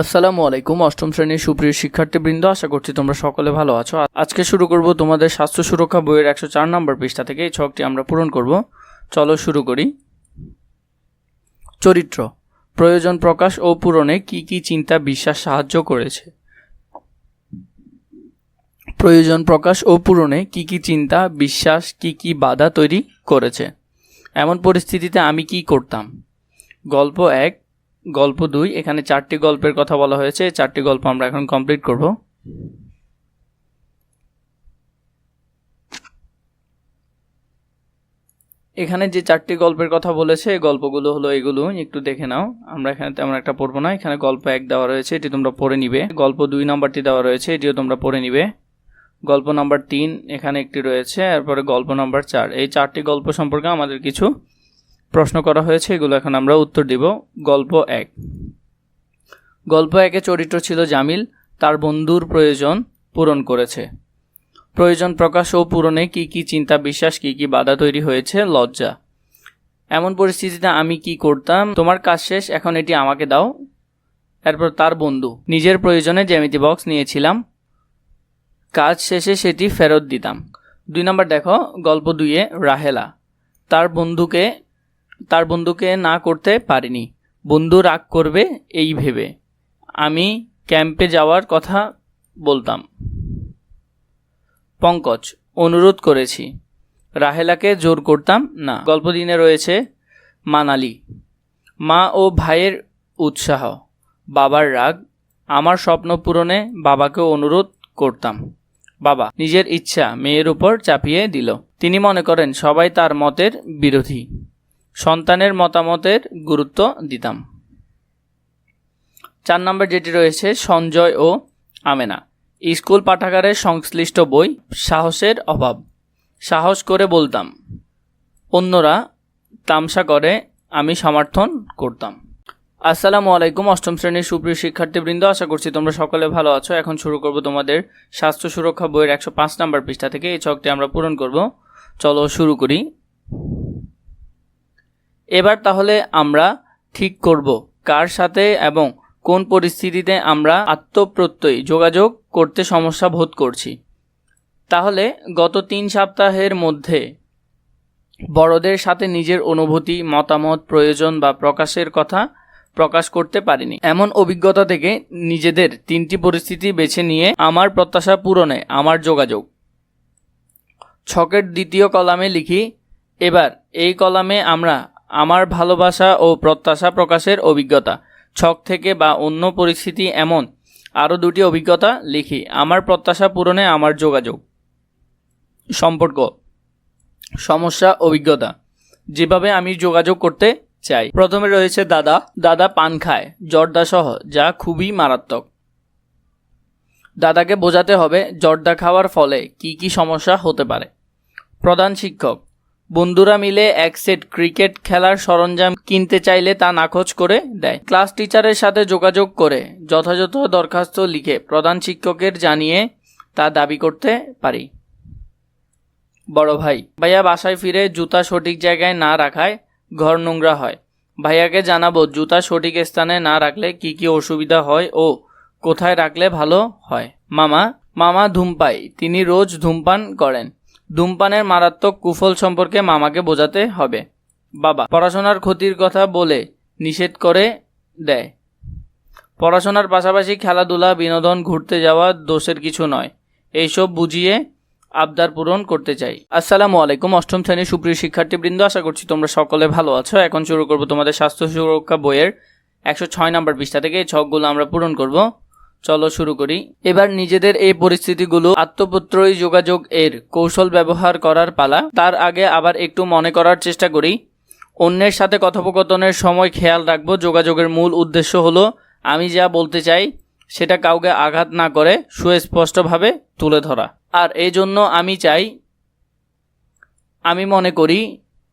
আসসালামু আলাইকুম, অষ্টম শ্রেণির সুপ্রিয় শিক্ষার্থীবৃন্দ, আশা করছি তোমরা সকলে ভালো আছো। আজকে শুরু করব তোমাদের স্বাস্থ্য সুরক্ষা বইয়ের একশো চার নম্বর পৃষ্ঠা থেকে, এই ছকটি আমরা পূরণ করব। চলো শুরু করি। চরিত্র, প্রয়োজন প্রকাশ ও পূরণে কি কি চিন্তা বিশ্বাস সাহায্য করেছে? প্রয়োজন প্রকাশ ও পূরণে কি কি চিন্তা বিশ্বাস, কি কি বাধা তৈরি করেছে? এমন পরিস্থিতিতে আমি কি করতাম? গল্প এক গল্প দুই, এখানে চারটি গল্পের কথা বলা হয়েছে চারটি গল্প আমরা এখন কমপ্লিট করব। এখানে যে চারটি গল্পের কথা বলেছে গল্পগুলো হলো এগুলো, একটু দেখে নাও। আমরা এখানে তেমন একটা পড়ব না, এখানে গল্প এক দেওয়া রয়েছে, এটি তোমরা পড়ে নিবে। গল্প দুই নম্বরটি দেওয়া রয়েছে, এটিও তোমরা পড়ে নিবে। গল্প নাম্বার তিন, এখানে একটি রয়েছে, এরপরে গল্প নাম্বার চার। এই চারটি গল্প সম্পর্কে আমাদের কিছু প্রশ্ন করা হয়েছে, এগুলো এখন আমরা উত্তর দিব। গল্প এক। গল্প একে চরিত্র ছিল জামিল, তার বন্ধুর প্রয়োজন পূরণ করেছে। প্রয়োজন প্রকাশ ও পূরণে কি কি চিন্তা, বিশ্বাস, কি কি বাধা তৈরি হয়েছে? লজ্জা। এমন পরিস্থিতিতে আমি কি করতাম? তোমার কাজ শেষ, এখন এটি আমাকে দাও। এরপর তার বন্ধু, নিজের প্রয়োজনে জ্যামিতি বক্স নিয়েছিলাম। কাজ শেষে সেটি ফেরত দিতাম। দুই নম্বর দেখো, গল্প দুইয়ে রাহেলা। তার বন্ধুকে তার বন্ধুকে না করতে পারিনি। বন্ধু রাগ করবে এই ভেবে। আমি ক্যাম্পে যাওয়ার কথা বলতাম। পঙ্কজ, অনুরোধ করেছি। রাহেলাকে জোর করতাম না। গল্প দিনে রয়েছে মানালি। মা ও ভাইয়ের উৎসাহ, বাবার রাগ, আমার স্বপ্ন পূরণে বাবাকে অনুরোধ করতাম। বাবা নিজের ইচ্ছা মেয়ের উপর চাপিয়ে দিল। তিনি মনে করেন সবাই তার মতের বিরোধী। সন্তানের মতামতের গুরুত্ব দিতাম। চার নম্বর যেটি রয়েছে, সঞ্জয় ও আমেনা। স্কুল পাঠাগারের সংশ্লিষ্ট বই, সাহসের অভাব। সাহস করে বলতাম, অন্যরা তামসা করে, আমি সমর্থন করতাম। আসসালামু আলাইকুম, অষ্টম শ্রেণির সুপ্রিয় শিক্ষার্থীবৃন্দ, আশা করছি তোমরা সকলে ভালো আছো। এখন শুরু করব তোমাদের স্বাস্থ্য সুরক্ষা বইয়ের একশো পাঁচ নম্বর পৃষ্ঠা থেকে। এই ছকটি আমরা পূরণ করব। চলো শুরু করি। এবার তাহলে আমরা ঠিক করব কার সাথে এবং কোন পরিস্থিতিতে আমরা আত্মপ্রত্যয় যোগাযোগ করতে সমস্যা বোধ করছি। তাহলে গত তিন সপ্তাহের মধ্যে বড়দের সাথে নিজের অনুভূতি, মতামত, প্রয়োজন বা প্রকাশের কথা প্রকাশ করতে পারিনি। এমন অভিজ্ঞতা থেকে নিজেদের তিনটি পরিস্থিতি বেছে নিয়ে আমার প্রত্যাশা পূরণে আমার যোগাযোগ। ছকের দ্বিতীয় কলামে লিখি, এবার এই কলামে আমরা আমার ভালোবাসা ও প্রত্যাশা প্রকাশের অভিজ্ঞতা। ছক থেকে বা অন্য পরিস্থিতি এমন। আরও দুটি অভিজ্ঞতা লিখি। আমার প্রত্যাশা পূরণে আমার যোগাযোগ। সম্পর্ক। সমস্যা, অভিজ্ঞতা। যেভাবে আমি যোগাযোগ করতে চাই। প্রথমে রয়েছে দাদা। দাদা পান খায়। জর্দা সহ, যা খুবই মারাত্মক। দাদাকে বোঝাতে হবে, জর্দা খাওয়ার ফলে কি কি সমস্যা হতে পারে। প্রধান শিক্ষক। বন্ধুরা মিলে এক সেট ক্রিকেট খেলার সরঞ্জাম কিনতে চাইলে তা নাকচ করে দেয়। ক্লাস টিচারের সাথে যোগাযোগ করে যথাযথ দরখাস্ত লিখে প্রধান শিক্ষকের জানিয়ে তা দাবি করতে পারি। বড় ভাই, ভাইয়া বাসায় ফিরে জুতা সঠিক জায়গায় না রাখায় ঘর নোংরা হয়। ভাইয়াকে জানাব, জুতা সঠিক স্থানে না রাখলে কি কি অসুবিধা হয় ও কোথায় রাখলে ভালো হয়? মামা মামা ধূমপাই, তিনি রোজ ধূমপান করেন। ধূমপানের মারাত্মক কুফল সম্পর্কে মামাকে বোঝাতে হবে। বাবা, পড়াশোনার ক্ষতির কথা বলে নিষেধ করে দেয়। পড়াশোনার পাশাপাশি খেলাধুলা, বিনোদন, ঘুরতে যাওয়া দোষের কিছু নয়। এইসব বুঝিয়ে আবদার পূরণ করতে চাই। আসসালামু আলাইকুম, অষ্টম শ্রেণির সুপ্রিয় শিক্ষার্থীবৃন্দ, আশা করছি তোমরা সকলে ভালো আছো। এখন শুরু করব তোমাদের স্বাস্থ্য সুরক্ষা বইয়ের একশো ছয় নম্বর পৃষ্ঠা থেকে এই ছকগুলো আমরা পূরণ করব। চলো শুরু করি। এবার নিজেদের এই পরিস্থিতিগুলো আত্মপুত্রই যোগাযোগ এর কৌশল ব্যবহার করার পালা। তার আগে আবার একটু মনে করার চেষ্টা করি। অন্যের সাথে কথোপকথনের সময় খেয়াল রাখব। যোগাযোগের মূল উদ্দেশ্য হলো, আমি যা বলতে চাই, সেটা কাউকে আঘাত না করে সুস্পষ্টভাবে তুলে ধরা। আর এই জন্য আমি চাই, আমি মনে করি,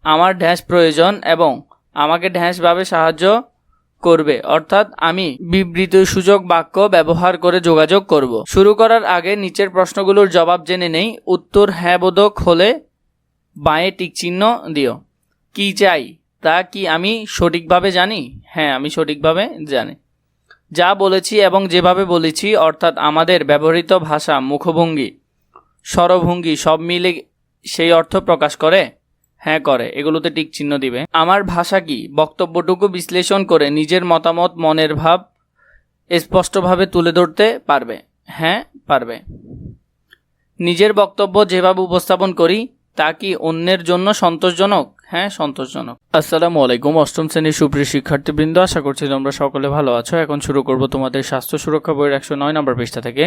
আমার ঢ্যাঁস প্রয়োজন এবং আমাকে ঢ্যাঁসভাবে সাহায্য করবে। অর্থাৎ আমি বিবৃত সুযোগ বাক্য ব্যবহার করে যোগাযোগ করব। শুরু করার আগে নিচের প্রশ্নগুলোর জবাব জেনে নেই। উত্তর হ্যাঁ বোধক হলে বাঁয়ে টিকচিহ্ন দিও। কি চাই? তা কি আমি সঠিকভাবে জানি? হ্যাঁ আমি সঠিকভাবে জানি। যা বলেছি এবং যেভাবে বলেছি, অর্থাৎ আমাদের ব্যবহৃত ভাষা মুখভঙ্গি, স্বরভঙ্গি সব মিলে সেই অর্থ প্রকাশ করে? হ্যাঁ করে। এগুলোতে টিক চিহ্ন দিবে। আমার ভাষা কি? বক্তব্যটুকু বিশ্লেষণ করে নিজের মতামত, মনের ভাব স্পষ্টভাবে তুলে ধরতে পারবে। হ্যাঁ পারবে। নিজের বক্তব্য যেভাবে উপস্থাপন করি, তা কি অন্যের জন্য সন্তোষজনক? হ্যাঁ সন্তোষজনক। আসসালামু আলাইকুম, অষ্টম শ্রেণির সুপ্রিয় শিক্ষার্থীবৃন্দ, আশা করছি তোমরা সকলে ভালো আছো। এখন শুরু করব তোমাদের স্বাস্থ্য সুরক্ষা বইয়ের একশো নয় নম্বর পৃষ্ঠা থেকে।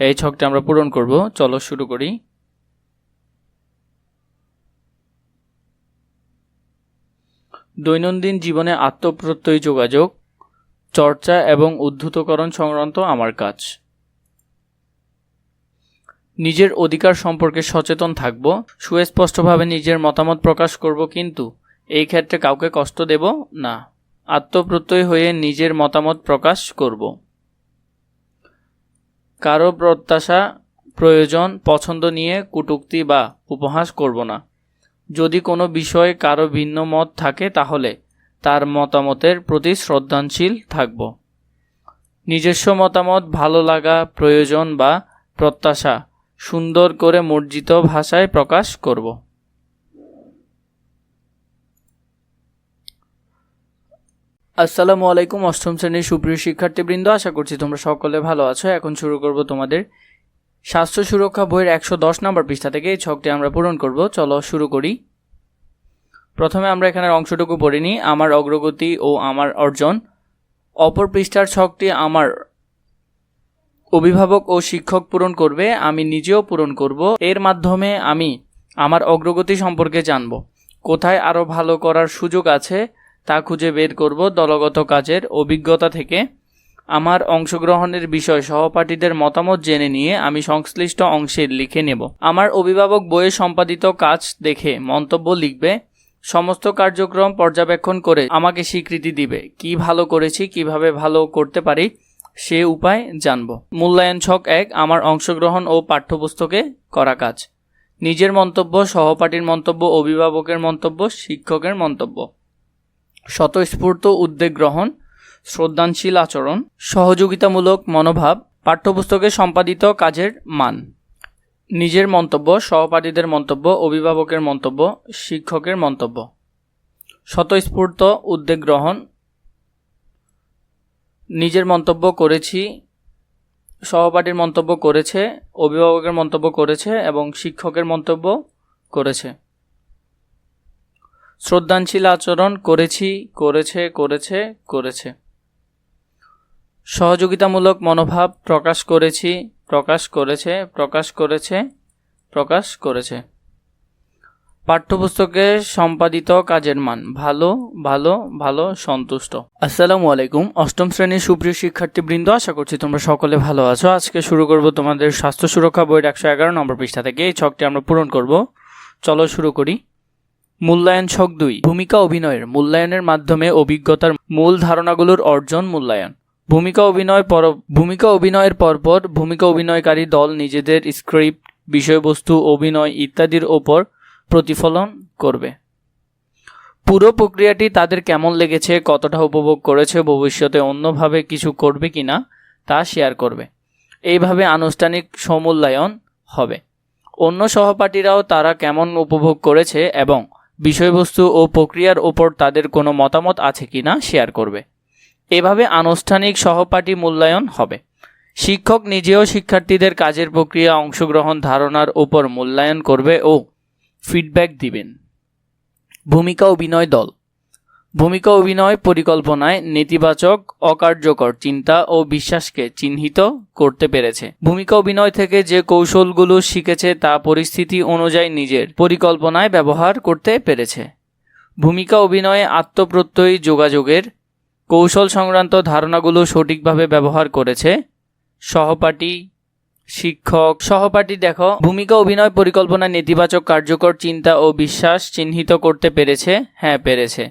এই ছকটি আমরা পূরণ করব। চলো শুরু করি। দৈনন্দিন জীবনে আত্মপ্রত্যয়ী যোগাযোগ, চর্চা এবং উদ্ধৃতকরণ সংক্রান্ত আমার কাজ। নিজের অধিকার সম্পর্কে সচেতন থাকব, সুস্পষ্টভাবে নিজের মতামত প্রকাশ করব কিন্তু এই ক্ষেত্রে কাউকে কষ্ট দেব না। আত্মপ্রত্যয় হয়ে নিজের মতামত প্রকাশ করব। কারও প্রত্যাশা, প্রয়োজন, পছন্দ নিয়ে কটূক্তি বা উপহাস করব না। যদি কোনো বিষয়ে কারও ভিন্ন মত থাকে তাহলে তার মতামতের প্রতি শ্রদ্ধাশীল থাকব। নিজস্ব মতামত, ভালো লাগা, প্রয়োজন বা প্রত্যাশা সুন্দর করে মর্জিত ভাষায় প্রকাশ করব। আসসালামু আলাইকুম, অষ্টম শ্রেণির সুপ্রিয় শিক্ষার্থীবৃন্দ, আশা করছি তোমরা সকলে ভালো আছো। এখন শুরু করব তোমাদের স্বাস্থ্য সুরক্ষা বইয়ের একশো দশ নম্বর পৃষ্ঠা থেকে এই ছকটি আমরা পূরণ করব। চলো শুরু করি। প্রথমে আমরা এখানের অংশটুকু পড়ে নিই। আমার অগ্রগতি ও আমার অর্জন। অপর পৃষ্ঠার ছকটি আমার অভিভাবক ও শিক্ষক পূরণ করবে, আমি নিজেও পূরণ করব। এর মাধ্যমে আমি আমার অগ্রগতি সম্পর্কে জানব। কোথায় আরও ভালো করার সুযোগ আছে তা খুঁজে বের করব দলগত কাজের অভিজ্ঞতা থেকে। আমার অংশগ্রহণের বিষয় সহপাঠীদের মতামত জেনে নিয়ে আমি সংশ্লিষ্ট অংশে লিখে নেব। আমার অভিভাবক বইয়ে সম্পাদিত কাজ দেখে মন্তব্য লিখবে, সমস্ত কার্যক্রম পর্যবেক্ষণ করে আমাকে স্বীকৃতি দিবে। কি ভালো করেছি, কীভাবে ভালো করতে পারি, সে উপায় জানব। মূল্যায়ন ছক এক, আমার অংশগ্রহণ ও পাঠ্যপুস্তকে করা কাজ। নিজের মন্তব্য, সহপাঠীর মন্তব্য, অভিভাবকের মন্তব্য, শিক্ষকের মন্তব্য। স্বতঃস্ফূর্ত উদ্যোগ গ্রহণ শ্রদ্ধানশীল আচরণ, সহযোগিতামূলক মনোভাব, পাঠ্যপুস্তকে সম্পাদিত কাজের মান, নিজের মন্তব্য, সহপাঠীদের মন্তব্য, অভিভাবকের মন্তব্য, শিক্ষকের মন্তব্য। স্বতঃস্ফূর্ত উদ্যোগ গ্রহণ, নিজের মন্তব্য করেছি, সহপাঠীর মন্তব্য করেছে, অভিভাবকের মন্তব্য করেছে এবং শিক্ষকের মন্তব্য করেছে। শ্রদ্ধাশীল আচরণ করেছি, করেছে করেছে করেছে। সহযোগিতামূলক মনোভাব প্রকাশ করেছি, প্রকাশ করেছে প্রকাশ করেছে প্রকাশ করেছে। পাঠ্যপুস্তকে সম্পাদিত কাজের মান ভালো ভালো ভালো, সন্তুষ্ট। আসসালামু আলাইকুম। অষ্টম শ্রেণির সুপ্রিয় শিক্ষার্থীবৃন্দ, আশা করছি তোমরা সকলে ভালো আছো। আজকে শুরু করব তোমাদের স্বাস্থ্য সুরক্ষা বইয়ের একশো এগারো নম্বর পৃষ্ঠা থেকে। এই ছকটি আমরা পূরণ করব। চলো শুরু করি। মূল্যায়ন ছক দুই। ভূমিকা অভিনয়ের, মূল্যায়নের মাধ্যমে অভিজ্ঞতার মূল ধারণাগুলোর অর্জন মূল্যায়ন। ভূমিকা অভিনয় পর ভূমিকা অভিনয়ের পরপর ভূমিকা অভিনয়কারী দল নিজেদের স্ক্রিপ্ট, বিষয়বস্তু, অভিনয় ইত্যাদির ওপর প্রতিফলন করবে। পুরো প্রক্রিয়াটি তাদের কেমন লেগেছে, কতটা উপভোগ করেছে, ভবিষ্যতে অন্যভাবে কিছু করবে কি না তা শেয়ার করবে। এইভাবে আনুষ্ঠানিক সমূল্যায়ন হবে। অন্য সহপাঠীরাও তারা কেমন উপভোগ করেছে এবং বিষয়বস্তু ও প্রক্রিয়ার ওপর তাদের কোনো মতামত আছে কি না শেয়ার করবে। এভাবে আনুষ্ঠানিক সহপাঠী মূল্যায়ন হবে। শিক্ষক নিজেও শিক্ষার্থীদের কাজের প্রক্রিয়া, অংশগ্রহণ ধারণার ওপর মূল্যায়ন করবে ও ফিডব্যাক দিবেন। ভূমিকা অভিনয় দল। ভূমিকা অভিনয় পরিকল্পনায় নেতিবাচক, অকার্যকর চিন্তা ও বিশ্বাসকে চিহ্নিত করতে পেরেছে। ভূমিকা অভিনয় থেকে যে কৌশলগুলো শিখেছে তা পরিস্থিতি অনুযায়ী নিজের পরিকল্পনায় ব্যবহার করতে পেরেছে। ভূমিকা অভিনয়ে আত্মপ্রত্যয়ী যোগাযোগের কৌশল সংক্রান্ত ধারণাগুলো সঠিকভাবে ব্যবহার করেছে। সহপাঠী, শিক্ষক, সহপাঠী দেখো, ভূমিকা অভিনয় পরিকল্পনা নেতিবাচক কার্যকর চিন্তা ও বিশ্বাস চিহ্নিত করতে পেরেছে। হ্যাঁ পেরেছে।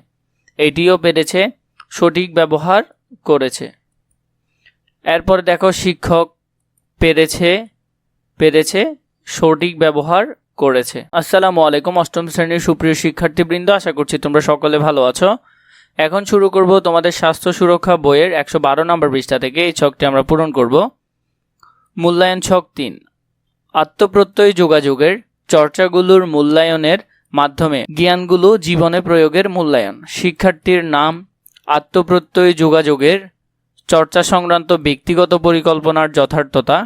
এটিও পেরেছে, সঠিক ব্যবহার করেছে। এরপর দেখো, শিক্ষক পেরেছে পেরেছে, সঠিক ব্যবহার করেছে। আসসালামু আলাইকুম, অষ্টম শ্রেণির সুপ্রিয় শিক্ষার্থীবৃন্দ, আশা করছি তোমরা সকলে ভালো আছো। এখন শুরু করব তোমাদের স্বাস্থ্য সুরক্ষা বইয়ের একশো বারো নম্বর পৃষ্ঠা থেকে। এই ছকটি আমরা পূরণ করব। মূল্যায়ন ছক তিন। আত্মপ্রত্যয় যোগাযোগের চর্চাগুলোর মূল্যায়নের মাধ্যমে জ্ঞানগুলো জীবনে প্রয়োগের মূল্যায়ন। শিক্ষার্থীর নাম, আত্মপ্রত্যয় যোগাযোগের চর্চা সংক্রান্ত ব্যক্তিগত পরিকল্পনার যথার্থতা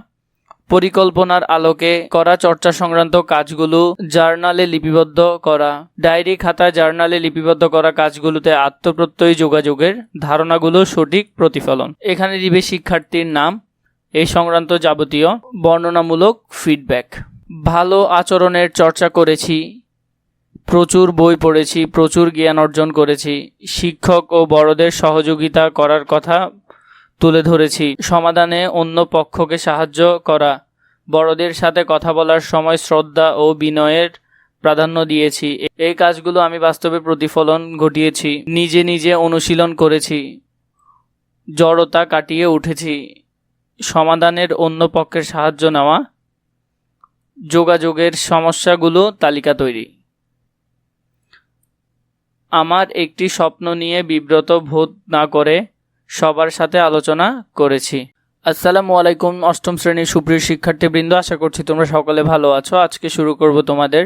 পরিকল্পনার আলোকে করা চর্চা সংক্রান্ত কাজগুলো জার্নালে লিপিবদ্ধ করা। ডায়েরি খাতা জার্নালে লিপিবদ্ধ করা কাজগুলোতে আত্মপ্রত্যয় যোগাযোগের ধারণাগুলো সঠিক প্রতিফলন। এখানে দিবে শিক্ষার্থীর নাম এই সংক্রান্ত যাবতীয় বর্ণনামূলক ফিডব্যাক ভালো আচরণের চর্চা করেছি, প্রচুর বই পড়েছি, প্রচুর জ্ঞান অর্জন করেছি। শিক্ষক ও বড়দের সহযোগিতা করার কথা তুলে ধরেছি। সমাধানে অন্য পক্ষকে সাহায্য করা। বড়দের সাথে কথা বলার সময় শ্রদ্ধা ও বিনয়ের প্রাধান্য দিয়েছি। এই কাজগুলো আমি বাস্তবে প্রতিফলন ঘটিয়েছি। নিজে নিজে অনুশীলন করেছি। জড়তা কাটিয়ে উঠেছি। সমাধানের অন্য পক্ষের সাহায্য নেওয়া। যোগাযোগের সমস্যাগুলো তালিকা তৈরি। আমার একটি স্বপ্ন নিয়ে বিব্রত বোধ না করে সবার সাথে আলোচনা করেছি। আসসালামু আলাইকুম, অষ্টম শ্রেণির সুপ্রিয় শিক্ষার্থীবৃন্দ, আশা করছি তোমরা সকলে ভালো আছো। আজকে শুরু করব তোমাদের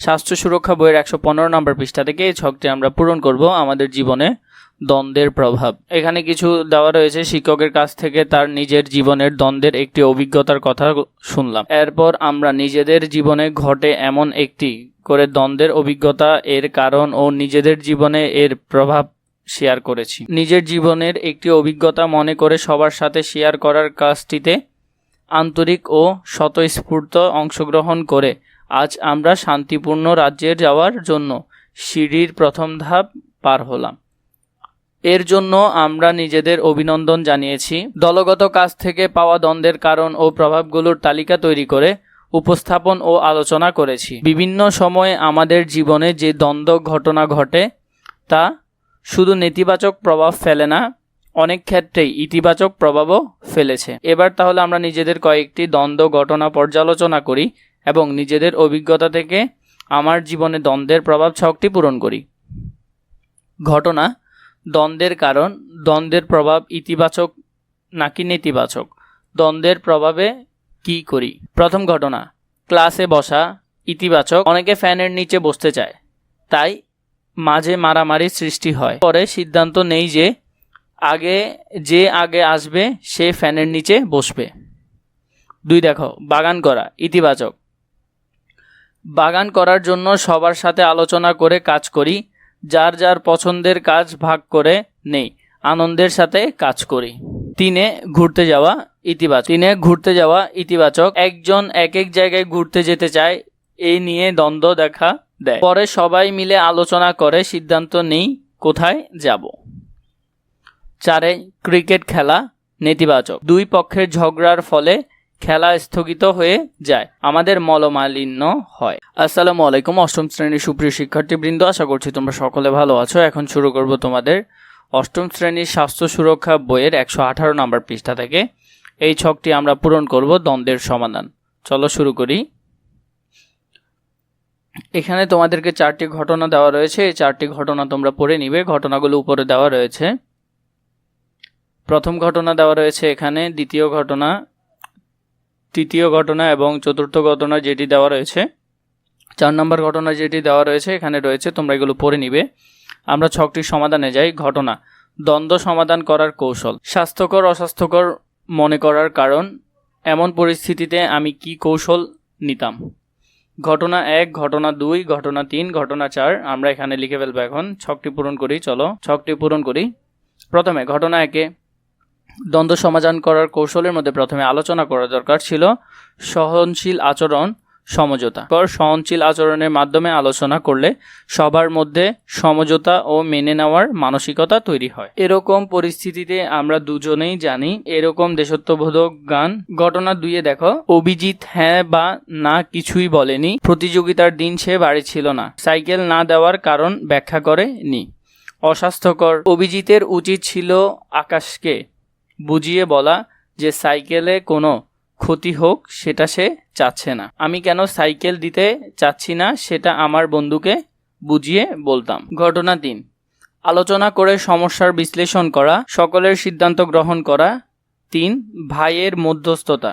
স্বাস্থ্য সুরক্ষা বইয়ের একশো পনেরো নম্বর পৃষ্ঠা থেকে। এই ছকটি আমরা পূরণ করব আমাদের জীবনে দ্বন্দ্বের প্রভাব। এখানে কিছু দেওয়া রয়েছে, শিক্ষকের কাছ থেকে তার নিজের জীবনের দ্বন্দ্বের একটি অভিজ্ঞতার কথা শুনলাম। এরপর আমরা নিজেদের জীবনে ঘটে এমন একটি করে দ্বন্দ্বের অভিজ্ঞতা, এর কারণ ও নিজেদের জীবনে এর প্রভাব শেয়ার করেছি। নিজের জীবনের একটি অভিজ্ঞতা মনে করে সবার সাথে শেয়ার করার কাজটিতে আন্তরিক ও স্বতঃস্ফূর্ত অংশগ্রহণ করে আজ আমরা শান্তিপূর্ণ রাজ্যে যাওয়ার জন্য সিঁড়ির প্রথম ধাপ পার হলাম। এর জন্য আমরা নিজেদের অভিনন্দন জানিয়েছি। দলগত কাজ থেকে পাওয়া দ্বন্দ্বের কারণ ও প্রভাবগুলোর তালিকা তৈরি করে উপস্থাপন ও আলোচনা করেছি। বিভিন্ন সময়ে আমাদের জীবনে যে দ্বন্দ্ব ঘটনা ঘটে তা শুধু নেতিবাচক প্রভাব ফেলে না, অনেক ক্ষেত্রেই ইতিবাচক প্রভাবও ফেলেছে। এবার তাহলে আমরা নিজেদের কয়েকটি দ্বন্দ্ব ঘটনা পর্যালোচনা করি এবং নিজেদের অভিজ্ঞতা থেকে আমার জীবনে দ্বন্দ্বের প্রভাব ছকটি পূরণ করি। ঘটনা, দ্বন্দ্বের কারণ, দ্বন্দ্বের প্রভাব ইতিবাচক নাকি নেতিবাচক, দ্বন্দ্বের প্রভাবে কি করি? প্রথম ঘটনা, ক্লাসে বসা ইতিবাচক, অনেকে ফ্যানের নিচে বসতে চায়, তাই মাঝে মারামারি সৃষ্টি হয়। পরে সিদ্ধান্ত নেই যে আগে যে আগে আসবে, সে ফ্যানের নিচে বসবে। দুই দেখো, বাগান করা, ইতিবাচক। বাগান করার জন্য সবার সাথে আলোচনা করে কাজ করি, যার যার পছন্দের কাজ ভাগ করে নেই, আনন্দের সাথে কাজ করি। তিনে, ঘুরতে যাওয়া, ইতিবাচক। তিনে, ঘুরতে যাওয়া, ইতিবাচক। একজন এক এক জায়গায় ঘুরতে যেতে চায় এই নিয়ে দ্বন্দ্ব দেখা দেয়। পরে সবাই মিলে আলোচনা করে, সিদ্ধান্ত নেই কোথায় যাব। চারে ক্রিকেট খেলা নেতিবাচক। দুই পক্ষের ঝগড়ার ফলে খেলা স্থগিত হয়ে যায়। আমাদের মলমালিন্য হয়। আসসালামু আলাইকুম, অষ্টম শ্রেণির সুপ্রিয় শিক্ষার্থীবৃন্দ, আশা করছি তোমরা সকলে ভালো আছো। এখন শুরু করব তোমাদের অষ্টম শ্রেণির স্বাস্থ্য সুরক্ষা বইয়ের একশো আঠারো নম্বর পৃষ্ঠা থেকে। এই ছকটি আমরা পূরণ করব দ্বন্দ্বের সমাধান। চলো শুরু করি। এখানে তোমাদেরকে চারটি ঘটনা দেওয়া রয়েছে। এই চারটি ঘটনা তোমরা পড়ে নিবে। ঘটনাগুলো উপরে দেওয়া রয়েছে। প্রথম ঘটনা দেওয়া রয়েছে এখানে। দ্বিতীয় ঘটনা, তৃতীয় ঘটনা এবং চতুর্থ ঘটনা যেটি দেওয়া রয়েছে। চার নম্বর ঘটনা যেটি দেওয়া রয়েছে এখানে রয়েছে। তোমরা এগুলো পড়ে নিবে। আমরা ছকটির সমাধানে যাই। ঘটনা, দ্বন্দ্ব সমাধান করার কৌশল। স্বাস্থ্যকর, অস্বাস্থ্যকর মনে করার কারণ। এমন পরিস্থিতিতে আমি কি কৌশল নিতাম? ঘটনা এক, ঘটনা দুই, ঘটনা তিন, ঘটনা চার, আমরা এখানে লিখে ফেলব এখন। ছকটি পূরণ করি, চলো। ছকটি পূরণ করি। প্রথমে, ঘটনা একে। দ্বন্দ্ব সমাধান করার কৌশলের মধ্যে প্রথমে আলোচনা করা দরকার ছিল। সহনশীল আচরণ সমঝোতা। কর সহনশীল আচরণের মাধ্যমে আলোচনা করলে সবার মধ্যে সমঝোতা ও মেনে নেওয়ার মানসিকতা তৈরি হয়। এরকম পরিস্থিতিতে আমরা দুজনেই জানি, এরকম দেশত্ববোধক গান ঘটনা দুইয়ে দেখো, অভিজিৎ হ্যাঁ বা না কিছুই বলেনি, প্রতিযোগিতার দিন সে বাড়ি ছিল না, সাইকেল না দেওয়ার কারণ ব্যাখ্যা করে নি অস্বাস্থ্যকর। অভিজিতের উচিত ছিল আকাশকে বুঝিয়ে বলা যে সাইকেলে কোনো ক্ষতি হোক, সেটা সে চাচ্ছে না। আমি কেন সাইকেল দিতে চাচ্ছি না, সেটা আমার বন্ধুকে বুঝিয়ে বলতাম। ঘটনা তিন। আলোচনা করে সমস্যার বিশ্লেষণ করা, সকলের সিদ্ধান্ত গ্রহণ করা। তিন, ভাইয়ের মধ্যস্থতা।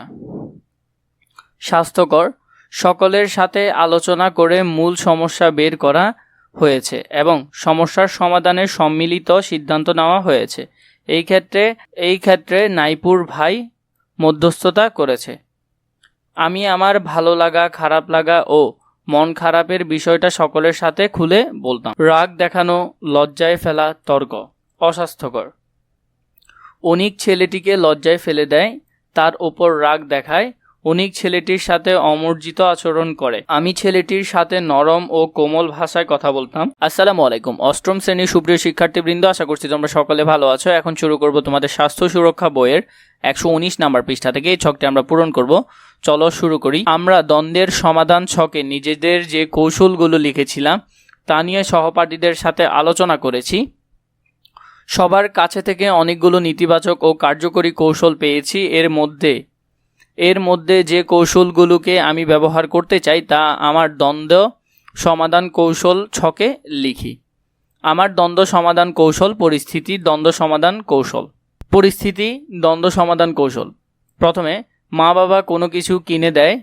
স্বাস্থ্যকর, সকলের সাথে আলোচনা করে মূল সমস্যা বের করা হয়েছে এবং সমস্যার সমাধানের সম্মিলিত সিদ্ধান্ত নেওয়া হয়েছে। এই ক্ষেত্রে এই ক্ষেত্রে নাইপুর ভাই মধ্যস্থতা করেছে। আমি আমার ভালো লাগা, খারাপ লাগা ও মন খারাপের বিষয়টা সকলের সাথে খুলে বলতাম। রাগ দেখানো, লজ্জায় ফেলা তর্ক, অস্বাস্থ্যকর। অনিক ছেলেটিকে লজ্জায় ফেলে দেয়, তার ওপর রাগ দেখায় অনিক ছেলেটির সাথে অমর্জিত আচরণ করে। আমি ছেলেটির সাথে নরম ও কোমল ভাষায় কথা বলতাম। আসসালামু আলাইকুম। অষ্টম শ্রেণির সুপ্রিয় শিক্ষার্থীবৃন্দ, আশা করছি তোমরা সকলে ভালো আছো। এখন শুরু করব তোমাদের স্বাস্থ্য সুরক্ষা বইয়ের একশো উনিশ নাম্বার পৃষ্ঠা থেকে। এই ছকটি আমরা পূরণ করব। চলো শুরু করি। আমরা দ্বন্দ্বের সমাধান ছকে নিজেদের যে কৌশলগুলো লিখেছিলাম, তা নিয়ে সহপাঠীদের সাথে আলোচনা করেছি। সবার কাছে থেকে অনেকগুলো নেতিবাচক ও কার্যকরী কৌশল পেয়েছি। এর মধ্যে এর মধ্যে যে কৌশলগুলোকে আমি ব্যবহার করতে চাই তা আমার দ্বন্দ্ব সমাধান কৌশল ছকে লিখি। আমার দ্বন্দ্ব সমাধান কৌশল, পরিস্থিতি দ্বন্দ্ব সমাধান কৌশল। পরিস্থিতি দ্বন্দ্ব সমাধান কৌশল। প্রথমে মা বাবা কোনো কিছু কিনে দেয়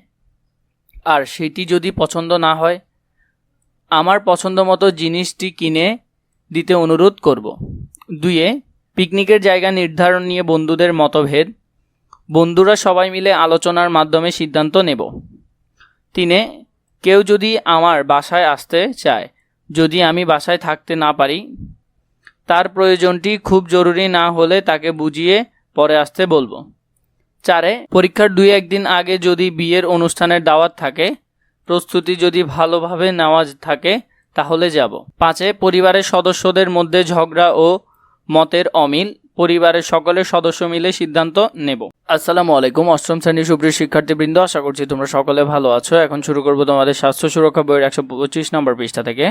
আর সেটি যদি পছন্দ না হয়, আমার পছন্দ মতো জিনিসটি কিনে দিতে অনুরোধ করব। দুইয়ে পিকনিকের জায়গা নির্ধারণ নিয়ে বন্ধুদের মতভেদ বন্ধুরা সবাই মিলে আলোচনার মাধ্যমে সিদ্ধান্ত নেব। তিনে, কেউ যদি আমার বাসায় আসতে চায়, যদি আমি বাসায় থাকতে না পারি, তার প্রয়োজনটি খুব জরুরি না হলে তাকে বুঝিয়ে পরে আসতে বলব। চারে, পরীক্ষার দুই একদিন আগে যদি বিয়ের অনুষ্ঠানের দাওয়াত থাকে, প্রস্তুতি যদি ভালোভাবে নেওয়া থাকে, তাহলে যাব। পাঁচে, পরিবারের সদস্যদের মধ্যে ঝগড়া ও মতের অমিল পরিবারের সকলের সদস্য মিলে সিদ্ধান্ত নেব। আসসালামু আলাইকুম, অষ্টম শ্রেণির সুপ্রিয় শিক্ষার্থীবৃন্দ, আশা করছি তোমরা সকলে ভালো আছো। এখন শুরু করব তোমাদের স্বাস্থ্য সুরক্ষা বইয়ের একশো পঁচিশ নম্বর পৃষ্ঠা থেকে।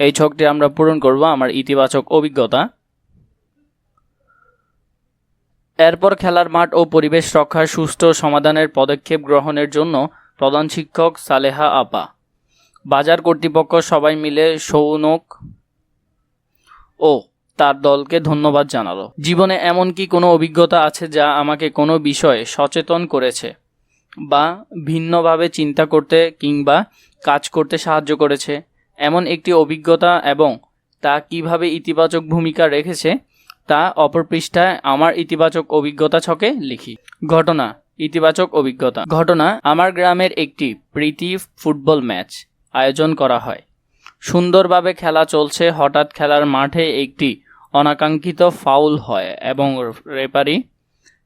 এই ছকটি আমরা পূরণ করব আমার ইতিবাচক অভিজ্ঞতা। এরপর খেলার মাঠ ও পরিবেশ রক্ষার সুষ্ঠু সমাধানের পদক্ষেপ গ্রহণের জন্য প্রধান শিক্ষক সালেহা আপা। বাজার কর্তৃপক্ষ সবাই মিলে সৌনক ও তার দলকে ধন্যবাদ জানালো। জীবনে এমন কি কোনো অভিজ্ঞতা আছে যা আমাকে কোনো বিষয়ে সচেতন করেছে? বা ভিন্নভাবে চিন্তা করতে কিংবা কাজ করতে সাহায্য করেছে? এমন একটি অভিজ্ঞতা এবং তা কীভাবে ইতিবাচক ভূমিকা রেখেছে, তা অপর পৃষ্ঠায় আমার ইতিবাচক অভিজ্ঞতা ছকে লিখি। ঘটনা, ইতিবাচক অভিজ্ঞতা। ঘটনা, আমার গ্রামের একটি প্রীতি ফুটবল ম্যাচ আয়োজন করা হয়। সুন্দরভাবে খেলা চলছে। হঠাৎ খেলার মাঠে একটি অনাকাঙ্ক্ষিত ফাউল হয় এবং রেপারি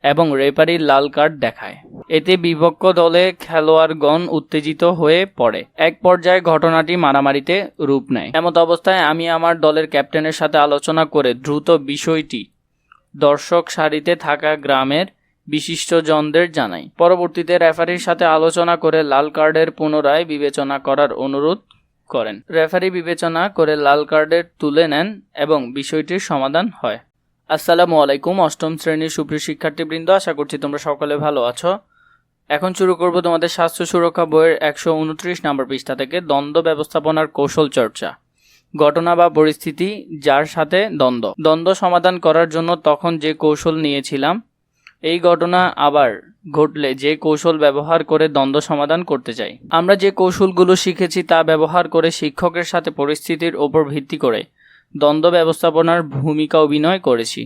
এবং রেপারির লাল কার্ড দেখায়। এতে বিপক্ষ দলে খেলোয়াড়গণ উত্তেজিত হয়ে পড়ে। এক পর্যায়ে ঘটনাটি মারামারিতে রূপ নেয়। এমত অবস্থায় আমি আমার দলের ক্যাপ্টেনের সাথে আলোচনা করে দ্রুত বিষয়টি দর্শক সারিতে থাকা গ্রামের বিশিষ্টজনদের জানাই। পরবর্তীতে রেফারির সাথে আলোচনা করে লাল কার্ডের পুনরায় বিবেচনা করার অনুরোধ করেন। রেফারি বিবেচনা করে লাল কার্ডের তুলে নেন এবং বিষয়টির সমাধান হয়। আসসালামু আলাইকুম, অষ্টম শ্রেণির সুপ্রিয় শিক্ষার্থীবৃন্দ, আশা করছি তোমরা সকলে ভালো আছো। এখন শুরু করব তোমাদের স্বাস্থ্য সুরক্ষা বইয়ের একশো উনত্রিশ নম্বর পৃষ্ঠা থেকে দ্বন্দ্ব ব্যবস্থাপনার কৌশল চর্চা। ঘটনা বা পরিস্থিতি, যার সাথে দ্বন্দ্ব। দ্বন্দ্ব সমাধান করার জন্য তখন যে কৌশল নিয়েছিলাম এই ঘটনা আবার ঘটলে যে কৌশল ব্যবহার করে দ্বন্দ্ব সমাধান করতে চাই। আমরা যে কৌশলগুলো শিখেছি তা ব্যবহার করে শিক্ষকের সাথে পরিস্থিতির ওপর ভিত্তি করে দ্বন্দ্ব ব্যবস্থাপনার ভূমিকা অভিনয় করেছি।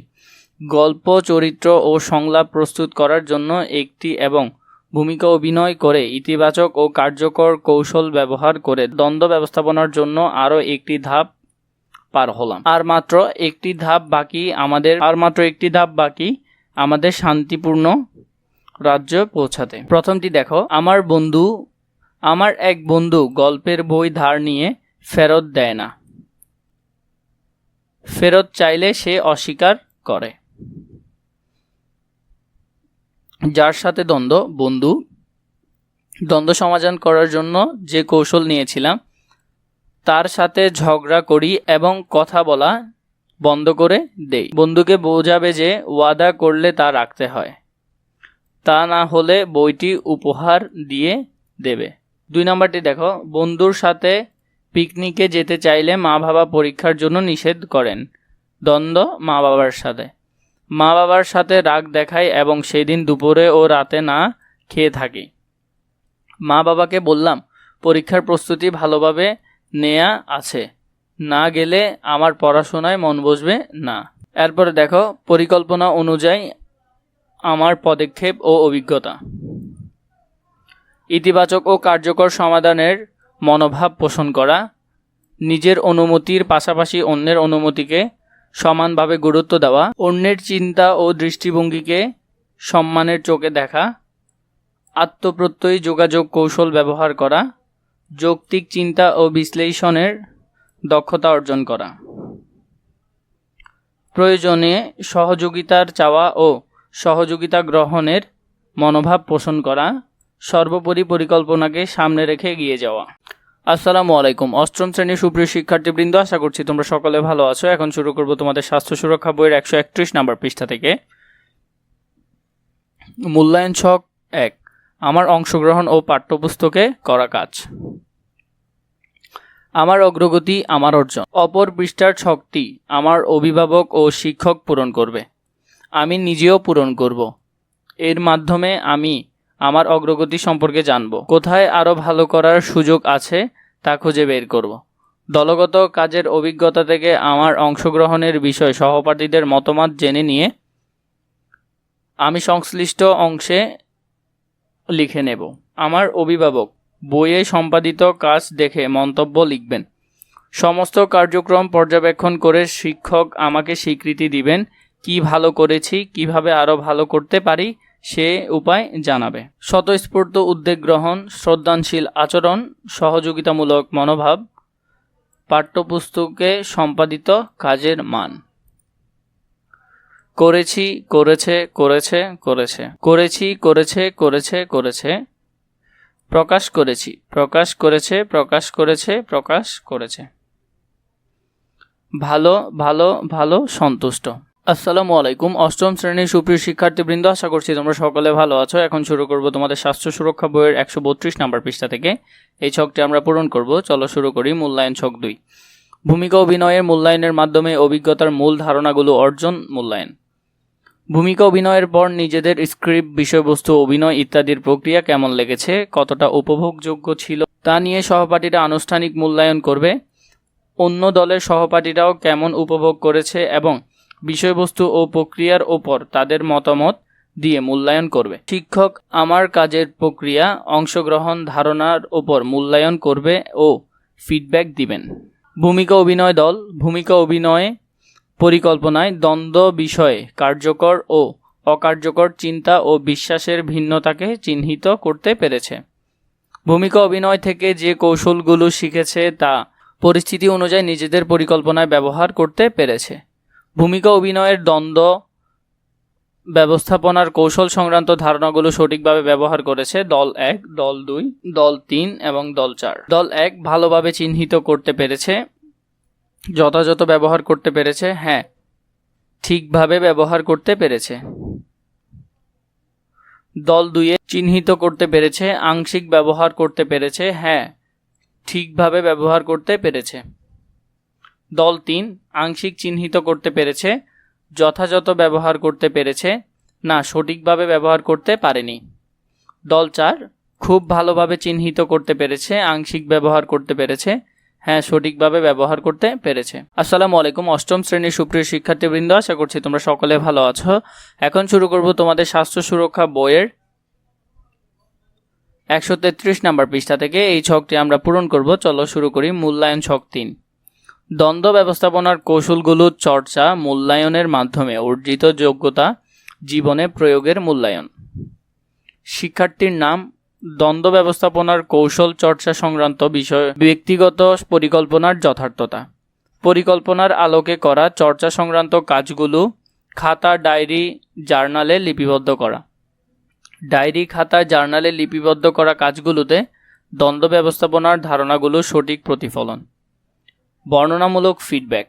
গল্প, চরিত্র ও সংলাপ প্রস্তুত করার জন্য একটি এবং ভূমিকা অভিনয় করে ইতিবাচক ও কার্যকর কৌশল ব্যবহার করে দ্বন্দ্ব ব্যবস্থাপনার জন্য আরও একটি ধাপ পার হলাম। আর মাত্র একটি ধাপ বাকি আমাদের, আর মাত্র একটি ধাপ বাকি আমাদের শান্তিপূর্ণ রাজ্য পৌঁছাতে। প্রথমটি দেখো, আমার বন্ধু, আমার এক বন্ধু গল্পের বই ধার নিয়ে ফেরত দেয় না। ফেরত চাইলে সে অস্বীকার করে। যার সাথে দ্বন্দ্ব, বন্ধু, দ্বন্দ্ব সমাধান করার জন্য যে কৌশল নিয়েছিলাম, তার সাথে ঝগড়া করি এবং কথা বলা বন্ধ করে দেই। বন্ধুকে বোঝাবে যে ওয়াদা করলে তা রাখতে হয়। তা না হলে বইটি উপহার দিয়ে দেবে। দুই নম্বরটি দেখো, বন্ধুর সাথে পিকনিকে যেতে চাইলে মা বাবা পরীক্ষার জন্য নিষেধ করেন। দ্বন্দ্ব মা বাবার সাথে। মা বাবার সাথে রাগ দেখাই এবং সেদিন দুপুরে ও রাতে না খেয়ে থাকি। মা বাবাকে বললাম, পরীক্ষার প্রস্তুতি ভালোভাবে নেয়া আছে। না গেলে আমার পড়াশোনায় মন বসবে না। এরপরে দেখো, পরিকল্পনা অনুযায়ী আমার পদক্ষেপ ও অভিজ্ঞতা। ইতিবাচক ও কার্যকর সমাধানের মনোভাব পোষণ করা, নিজের অনুমতির পাশাপাশি অন্যের অনুমতিকে সমানভাবে গুরুত্ব দেওয়া, অন্যের চিন্তা ও দৃষ্টিভঙ্গিকে সম্মানের চোখে দেখা, আত্মপ্রত্যয়ী যোগাযোগ কৌশল ব্যবহার করা, যৌক্তিক চিন্তা ও বিশ্লেষণের দক্ষতা অর্জন করা। প্রয়োজনে সহযোগিতার চাওয়া ও সহযোগিতা গ্রহণের মনোভাব পোষণ করা সর্বোপরি পরিকল্পনাকে সামনে রেখে এগিয়ে যাওয়া। আসসালামু আলাইকুম। অষ্টম শ্রেণির সুপ্রিয় শিক্ষার্থীবৃন্দ, আশা করছি তোমরা সকলে ভালো আছো। এখন শুরু করব তোমাদের স্বাস্থ্য সুরক্ষা বইয়ের একশো একত্রিশ নাম্বার পৃষ্ঠা থেকে। মূল্যায়ন ছক এক। আমার অংশগ্রহণ ও পাঠ্যপুস্তকে করা কাজ। আমার অগ্রগতি আমার অর্জন। অপর পৃষ্ঠার ছকটি আমার অভিভাবক ও শিক্ষক পূরণ করবে। আমি নিজেও পূরণ করব। এর মাধ্যমে আমি আমার অগ্রগতি সম্পর্কে জানব। কোথায় আরও ভালো করার সুযোগ আছে তা খুঁজে বের করব। দলগত কাজের অভিজ্ঞতা থেকে আমার অংশগ্রহণের বিষয় সহপাঠীদের মতামত জেনে নিয়ে আমি সংশ্লিষ্ট অংশে লিখে নেব। আমার অভিভাবক বইয়ে সম্পাদিত কাজ দেখে মন্তব্য লিখবেন। সমস্ত কার্যক্রম পর্যবেক্ষণ করে শিক্ষক আমাকে স্বীকৃতি দিবেন, কি ভালো করেছি, কীভাবে আরও ভালো করতে পারি, সে উপায় জানাবে। স্বতঃস্ফূর্ত উদ্যোগ গ্রহণ, শ্রদ্ধানশীল আচরণ, সহযোগিতামূলক মনোভাব, পাঠ্যপুস্তকে সম্পাদিত কাজের মান। করেছি, করেছে করেছে করেছে। করেছি, করেছে করেছে করেছে। প্রকাশ করেছি। প্রকাশ করেছে প্রকাশ করেছে প্রকাশ করেছে। ভালো ভালো ভালো, সন্তুষ্ট। আসসালামু আলাইকুম। অষ্টম শ্রেণির সুপ্রিয় শিক্ষার্থীবৃন্দ, আশা করছি তোমরা সকলে ভালো আছো। এখন শুরু করব তোমাদের স্বাস্থ্য সুরক্ষা বইয়ের একশো বত্রিশ নাম্বার পৃষ্ঠা থেকে। এই ছকটি আমরা পূরণ করব। চলো শুরু করি মূল্যায়ন ছক দুই। ভূমিকা অভিনয়ের মূল্যায়নের মাধ্যমে অভিজ্ঞতার মূল ধারণাগুলো অর্জন, মূল্যায়ন। ভূমিকা অভিনয়ের পর নিজেদের স্ক্রিপ্ট, বিষয়বস্তু, অভিনয় ইত্যাদির প্রক্রিয়া কেমন লেগেছে, কতটা উপভোগযোগ্য ছিল তা নিয়ে সহপাঠীরা আনুষ্ঠানিক মূল্যায়ন করবে। অন্য দলের সহপাঠীরাও কেমন উপভোগ করেছে এবং বিষয়বস্তু ও প্রক্রিয়ার ওপর তাদের মতামত দিয়ে মূল্যায়ন করবে। শিক্ষক, আমার কাজের প্রক্রিয়া, অংশগ্রহণ ধারণার ওপর মূল্যায়ন করবে ও ফিডব্যাক দিবেন। ভূমিকা অভিনয় দল, ভূমিকা অভিনয়ে পরিকল্পনায় দ্বন্দ্ব বিষয়ে কার্যকর ও অকার্যকর চিন্তা ও বিশ্বাসের ভিন্নতাকে চিহ্নিত করতে পেরেছে। ভূমিকা অভিনয় থেকে যে কৌশলগুলো শিখেছে তা পরিস্থিতি অনুযায়ী নিজেদের পরিকল্পনায় ব্যবহার করতে পেরেছে। ভূমিকা অভিনয়ের দ্বন্দ্ব ব্যবস্থাপনার কৌশল সংক্রান্ত ধারণাগুলো সঠিকভাবে ব্যবহার করেছে দল এক, দল দুই, দল তিন এবং দল চার। দল এক ভালোভাবে চিহ্নিত করতে পেরেছে যথাযথ ব্যবহার করতে পেরেছে? হ্যাঁ। ঠিকভাবে ব্যবহার করতে পেরেছে। দল দুইয়ে চিহ্নিত করতে পেরেছে, আংশিক ব্যবহার করতে পেরেছে হ্যাঁ। ঠিকভাবে ব্যবহার করতে পেরেছে। দল তিন, আংশিক চিহ্নিত করতে পেরেছে, যথাযথ ব্যবহার করতে পেরেছে, না, সঠিকভাবে ব্যবহার করতে পারেনি। দল চার, খুব ভালোভাবে চিহ্নিত করতে পেরেছে, আংশিক ব্যবহার করতে পেরেছে হ্যাঁ সঠিকভাবে ব্যবহার করতে পেরেছে। আসসালামু আলাইকুম, অষ্টম শ্রেণির সুপ্রিয় শিক্ষার্থীবৃন্দ, আশা করছি তোমরা সকলে ভালো আছো। এখন শুরু করব তোমাদের স্বাস্থ্য সুরক্ষা বইয়ের একশো তেত্রিশ নাম্বার পৃষ্ঠা থেকে। এই ছকটি আমরা পূরণ করব। চলো শুরু করি মূল্যায়ন ছক তিন। দ্বন্দ্ব ব্যবস্থাপনার কৌশলগুলোর চর্চা মূল্যায়নের মাধ্যমে, অর্জিত যোগ্যতা, জীবনে প্রয়োগের মূল্যায়ন। শিক্ষার্থীর নাম দ্বন্দ্ব ব্যবস্থাপনার কৌশল চর্চা সংক্রান্ত বিষয়, ব্যক্তিগত পরিকল্পনার যথার্থতা। পরিকল্পনার আলোকে করা চর্চা সংক্রান্ত কাজগুলো খাতা, ডায়েরি, জার্নালে লিপিবদ্ধ করা। ডায়েরি, খাতা, জার্নালে লিপিবদ্ধ করা কাজগুলোতে দ্বন্দ্ব ব্যবস্থাপনার ধারণাগুলো সঠিক প্রতিফলন। বর্ণনামূলক ফিডব্যাক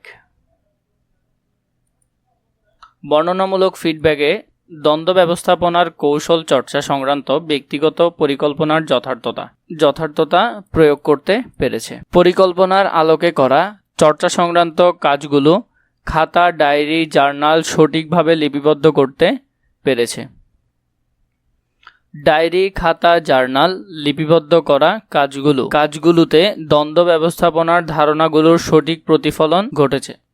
বর্ণনামূলক ফিডব্যাকে দ্বন্দ্ব ব্যবস্থাপনার কৌশল চর্চা সংক্রান্ত ব্যক্তিগত পরিকল্পনার যথার্থতা যথার্থতা প্রয়োগ করতে পেরেছে। পরিকল্পনার আলোকে করা চর্চা সংক্রান্ত কাজগুলো খাতা, ডায়েরি, জার্নাল সঠিকভাবে লিপিবদ্ধ করতে পেরেছে। ডায়েরি, খাতা, জার্নাল লিপিবদ্ধ করা কাজগুলো, কাজগুলোতে দ্বন্দ্ব ব্যবস্থাপনার ধারণাগুলোর সঠিক প্রতিফলন ঘটেছে।